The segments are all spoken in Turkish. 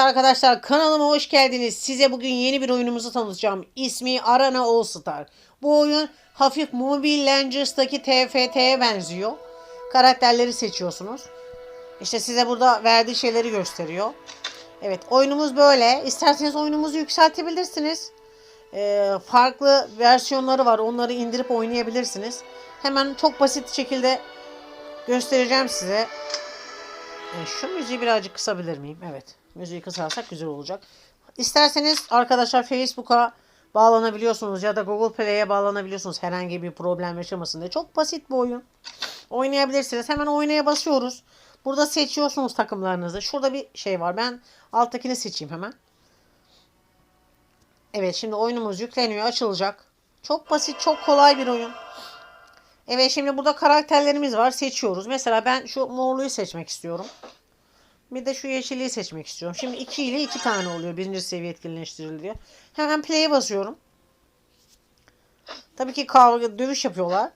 Arkadaşlar kanalıma hoş geldiniz. Size bugün yeni bir oyunumuzu tanıtacağım. İsmi Arana All Star. Bu oyun hafif Mobile Legends'taki TFT'ye benziyor. Karakterleri seçiyorsunuz. İşte size burada verdiği şeyleri gösteriyor. Evet oyunumuz böyle. İsterseniz oyunumuzu yükseltebilirsiniz. Ee, farklı versiyonları var. Onları indirip oynayabilirsiniz. Hemen çok basit şekilde göstereceğim size. E, şu müziği birazcık kısabilir miyim? Evet. Müziği kısarsak güzel olacak. İsterseniz arkadaşlar Facebook'a bağlanabiliyorsunuz ya da Google Play'e bağlanabiliyorsunuz herhangi bir problem yaşamasın diye. Çok basit bir oyun. Oynayabilirsiniz. Hemen oynaya basıyoruz. Burada seçiyorsunuz takımlarınızı. Şurada bir şey var. Ben alttakini seçeyim hemen. Evet şimdi oyunumuz yükleniyor. Açılacak. Çok basit, çok kolay bir oyun. Evet şimdi burada karakterlerimiz var. Seçiyoruz. Mesela ben şu morluyu seçmek istiyorum. Bir de şu yeşilliği seçmek istiyorum. Şimdi 2 ile 2 tane oluyor. Birinci seviye etkinleştiriliyor. Hemen play'e basıyorum. Tabii ki kavga, dövüş yapıyorlar.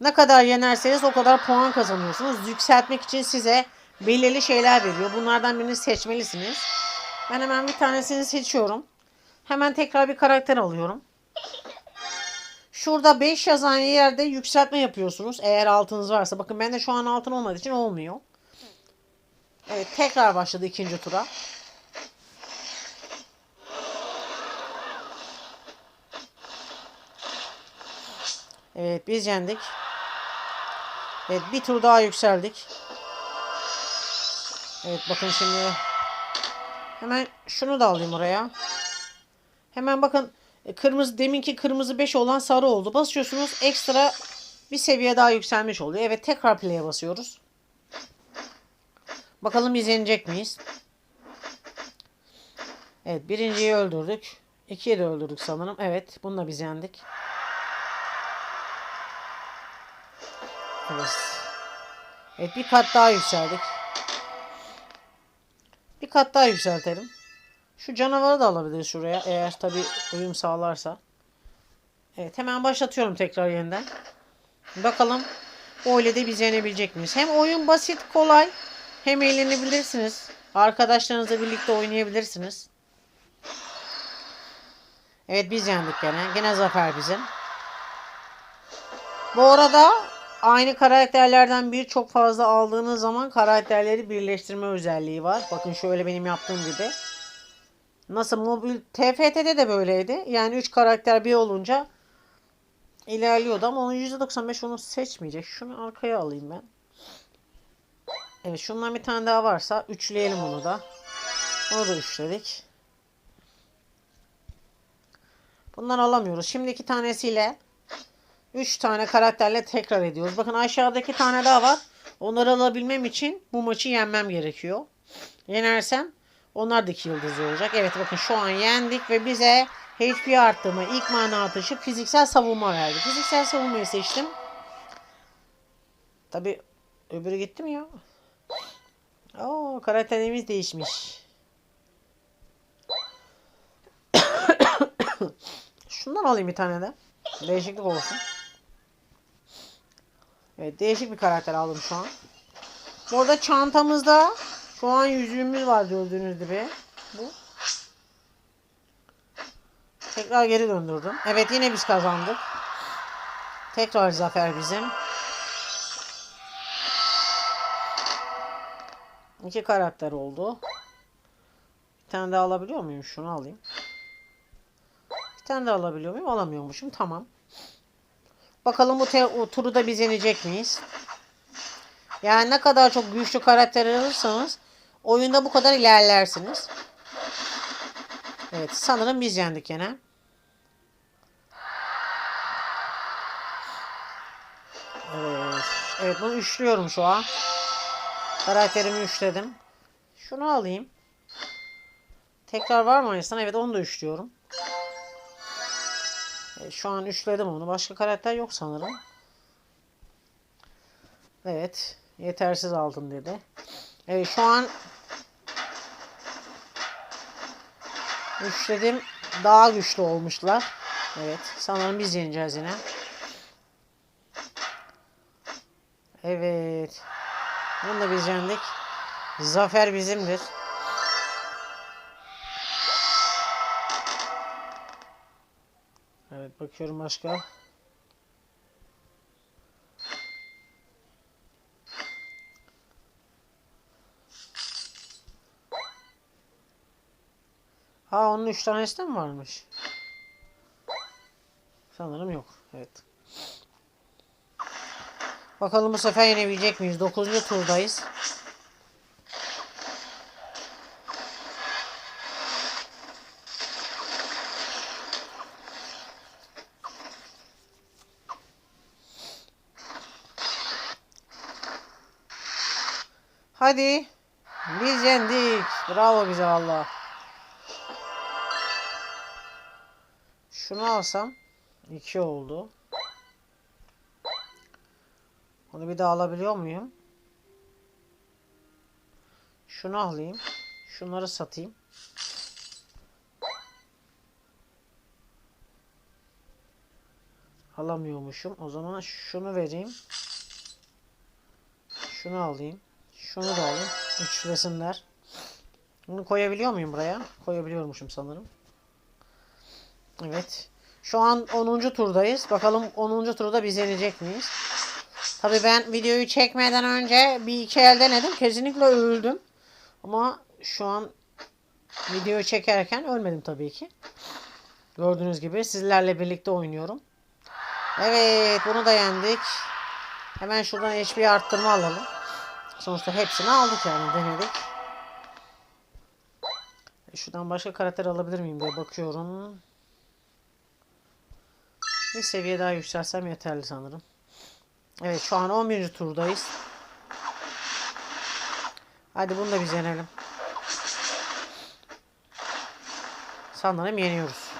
Ne kadar yenerseniz o kadar puan kazanıyorsunuz. Yükseltmek için size belirli şeyler veriyor. Bunlardan birini seçmelisiniz. Ben hemen bir tanesini seçiyorum. Hemen tekrar bir karakter alıyorum. Şurada 5 yazan yerde yükseltme yapıyorsunuz. Eğer altınız varsa. Bakın bende şu an altın olmadığı için olmuyor. Evet tekrar başladı ikinci tura. Evet biz yendik. Evet bir tur daha yükseldik. Evet bakın şimdi hemen şunu da alayım oraya. Hemen bakın kırmızı deminki kırmızı 5 olan sarı oldu. Basıyorsunuz ekstra bir seviye daha yükselmiş oluyor. Evet tekrar play'e basıyoruz. Bakalım biz yenecek miyiz? Evet birinciyi öldürdük. İkiyi de öldürdük sanırım. Evet bununla biz yendik. Evet. Evet bir kat daha yükseldik. Bir kat daha yükseltelim. Şu canavarı da alabiliriz şuraya. Eğer tabi uyum sağlarsa. Evet hemen başlatıyorum tekrar yeniden. Bakalım o ile de biz yenebilecek miyiz? Hem oyun basit kolay hem eğlenebilirsiniz. Arkadaşlarınızla birlikte oynayabilirsiniz. Evet biz yendik gene. Gene zafer bizim. Bu arada aynı karakterlerden bir çok fazla aldığınız zaman karakterleri birleştirme özelliği var. Bakın şöyle benim yaptığım gibi. Nasıl mobil TFT'de de böyleydi. Yani 3 karakter bir olunca ilerliyordu ama onun %95 onu seçmeyecek. Şunu arkaya alayım ben. Evet şundan bir tane daha varsa üçleyelim onu da. Onu da üçledik. Bundan alamıyoruz. Şimdi iki tanesiyle 3 tane karakterle tekrar ediyoruz. Bakın aşağıda iki tane daha var. Onları alabilmem için bu maçı yenmem gerekiyor. Yenersem onlar da 2 yıldız olacak. Evet bakın şu an yendik ve bize HP arttırma, ilk mana atışı, fiziksel savunma verdi. Fiziksel savunmayı seçtim. Tabi öbürü gitti mi ya? Oo karakterimiz değişmiş. Şundan alayım bir tane de. Değişiklik olsun. Evet değişik bir karakter aldım şu an. Burada çantamızda şu an yüzüğümüz var gördüğünüz gibi. Bu. Tekrar geri döndürdüm. Evet yine biz kazandık. Tekrar zafer bizim. İki karakter oldu. Bir tane daha alabiliyor muyum? Şunu alayım. Bir tane daha alabiliyor muyum? Alamıyormuşum. Tamam. Bakalım bu turu da biz yenecek miyiz? Yani ne kadar çok güçlü karakter alırsanız oyunda bu kadar ilerlersiniz. Evet sanırım biz yendik yine. Evet. Evet bunu üçlüyorum şu an. Karakterimi üçledim. Şunu alayım. Tekrar var mı insan? Evet onu da üçlüyorum. Evet, şu an üçledim onu. Başka karakter yok sanırım. Evet. Yetersiz altın dedi. Evet şu an üçledim. Daha güçlü olmuşlar. Evet. Sanırım biz yeneceğiz yine. Evet. Bunu da biz yendik. Zafer bizimdir. Evet bakıyorum başka. Aa onun 3 tanesi de mi varmış? Sanırım yok. Evet. Bakalım bu sefer yenebilecek miyiz? 9. turdayız. Hadi. Biz yendik. Bravo bize valla. Şunu alsam 2 oldu. Onu bir daha alabiliyor muyum? Şunu alayım. Şunları satayım. Alamıyormuşum. O zaman şunu vereyim. Şunu alayım. Şunu da alayım. Üçlesinler. Bunu koyabiliyor muyum buraya? Koyabiliyormuşum sanırım. Evet. Şu an 10. turdayız. Bakalım 10. turda biz yenecek miyiz? Tabii ben videoyu çekmeden önce bir iki el denedim. Kesinlikle öldüm. Ama şu an videoyu çekerken ölmedim tabii ki. Gördüğünüz gibi sizlerle birlikte oynuyorum. Evet bunu da yendik. Hemen şuradan HP arttırma alalım. Sonuçta hepsini aldık yani denedik. Şuradan başka karakter alabilir miyim diye bakıyorum. Bir seviye daha yükselsem yeterli sanırım. Evet şu an 11. turdayız. Hadi bunu da biz yenelim. Sanırım yeniyoruz.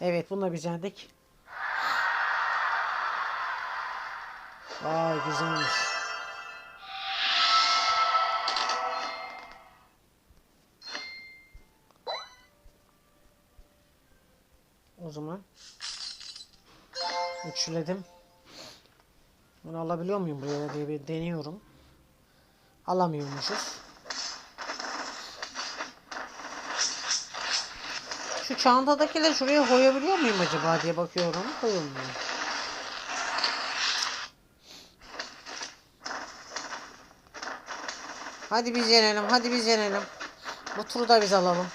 Evet bunu da biz yendik. Vay güzelmiş. O zaman üçledim. Bunu alabiliyor muyum buraya diye bir deniyorum. Alamıyormuşuz. Şu çantadakileri şuraya koyabiliyor muyum acaba diye bakıyorum. Koyulmuyor. Hadi biz yenelim. Hadi biz yenelim. Bu turu da biz alalım.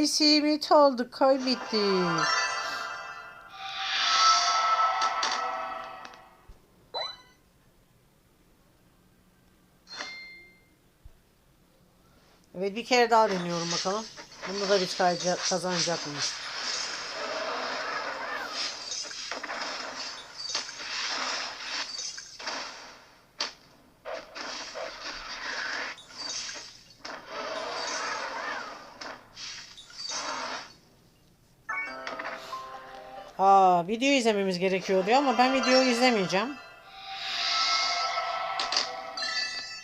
Aa, ACM'i aldık. Kaybettik. Evet bir kere daha deniyorum bakalım. Bunda da biz kazanacak mıyız? Video izlememiz gerekiyor diyor ama ben videoyu izlemeyeceğim.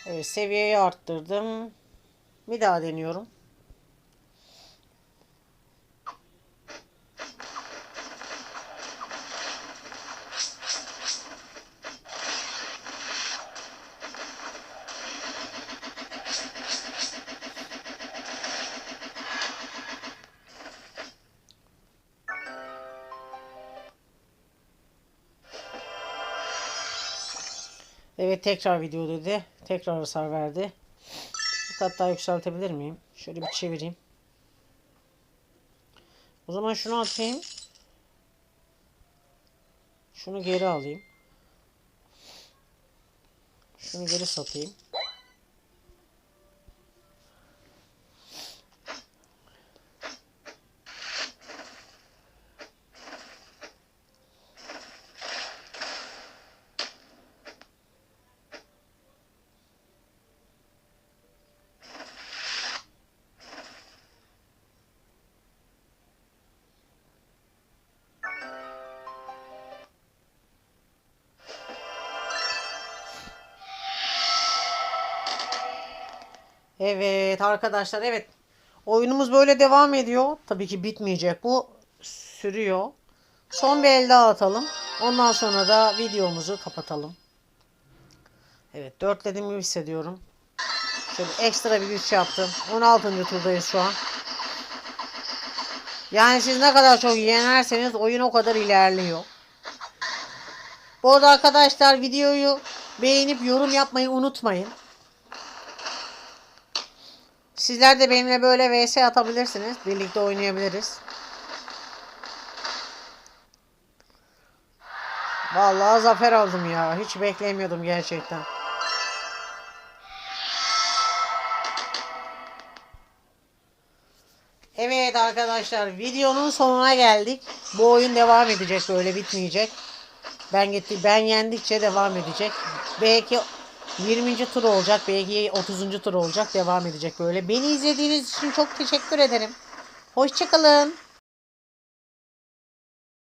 Evet, seviyeyi arttırdım. Bir daha deniyorum. Evet tekrar video dedi. Tekrar hasar verdi. Bir kat daha yükseltebilir miyim? Şöyle bir çevireyim. O zaman şunu atayım. Şunu geri alayım. Şunu geri satayım. Evet arkadaşlar evet. Oyunumuz böyle devam ediyor. Tabii ki bitmeyecek bu. Sürüyor. Son bir el daha atalım. Ondan sonra da videomuzu kapatalım. Evet dörtlediğim gibi hissediyorum. Şöyle ekstra bir güç yaptım. 16. turdayız şu an. Yani siz ne kadar çok yenerseniz oyun o kadar ilerliyor. Bu arada arkadaşlar videoyu beğenip yorum yapmayı unutmayın. Sizler de benimle böyle vs atabilirsiniz. Birlikte oynayabiliriz. Vallahi zafer aldım ya. Hiç beklemiyordum gerçekten. Evet arkadaşlar videonun sonuna geldik. Bu oyun devam edecek böyle bitmeyecek. Ben gitti ben yendikçe devam edecek. Belki 20. tur olacak, belki 30. tur olacak, devam edecek böyle. Beni izlediğiniz için çok teşekkür ederim. Hoşçakalın.